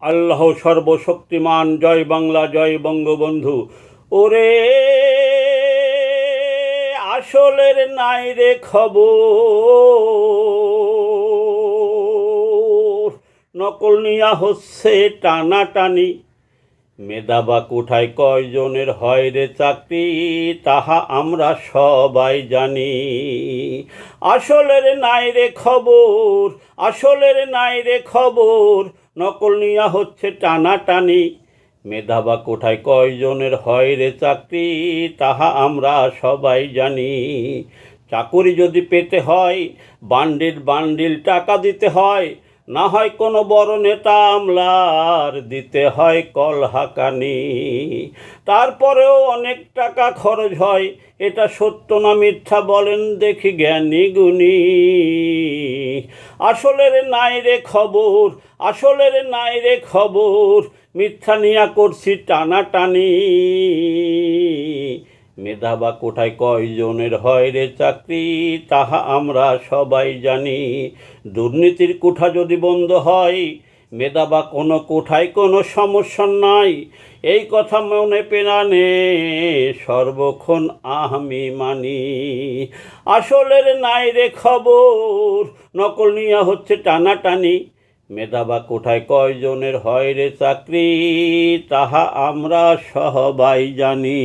আল্লাহ সর্বশক্তিমান। জয় বাংলা, জয় বঙ্গবন্ধু। ওরে, আসলের নাই রে খবর। নকল নিয়া হচ্ছে টানাটানি। মেধাবা কোঠায় কয়জনের হয় রে চাকরি, তাহা আমরা সবাই জানি। আসলের নাই রে খবর, আসলের নাই রে খবর নকল নিয়া হচ্ছে টানাটানি। মেধাবা কোঠায় কয়জনের হয় রে চাকরি, তাহা আমরা সবাই জানি। চাকরি যদি পেতে হয়, বান্ডিল বান্ডিল টাকা দিতে হয় না হয় কোনো বড় নেতা আমলার, দিতে হয় কল হাকানি। তারপরেও অনেক টাকা খরচ হয়, এটা সত্য না মিথ্যা বলেন দেখি জ্ঞানী গুণী। আসলের নাই রে খবর, আসলের নাই রে খবর, মিথ্যা নিয়া করছি টানাটানি। মেধাবা কোঠায় কয়জনের হয় রে চাকরি, তাহা আমরা সবাই জানি। দুর্নীতির কোঠা যদি বন্ধ হয় মেধাবা কোনো কোঠায় কোনো সমস্যা নাই। এই কথা মনে পেনানে সর্বক্ষণ আমি মানি। আসলের নাই রে খবর, নকল নিয়া হচ্ছে টানাটানি। মেধাবা কোঠায় কয়জনের হয় রে চাকরি, তাহা আমরা সবাই জানি।